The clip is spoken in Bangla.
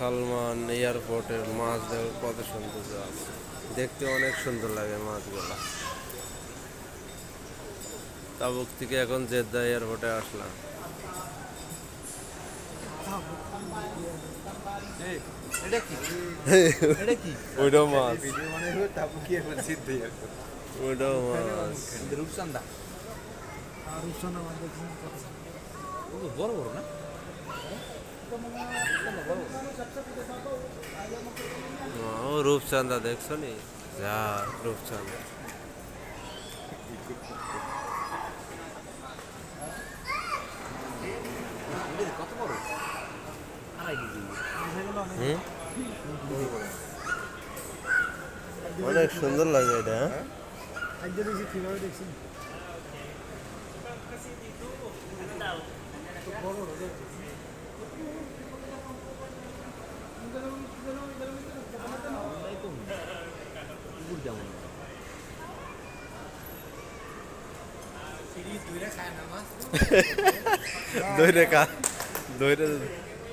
সালমান এয়ারপোর্টের মাছ দেখো কত সুন্দর আছে। দেখতে অনেক সুন্দর লাগে মাছগুলো। তাবুক থেকে এখন জেদ্দা এয়ারপোর্টে আসলাম। এটা কি? এটা কি? ওইটাও মাছ। মানে ওইটাও রূপচান্দা আর রূপসানা মাছ দেখছি বড় বড়। রূপচাঁদা দেখছ নি? যা হুম? অনেক সুন্দর লাগে এটা হ্যাঁ? আজ দেখছি কীভাবে দেখছি কুকুর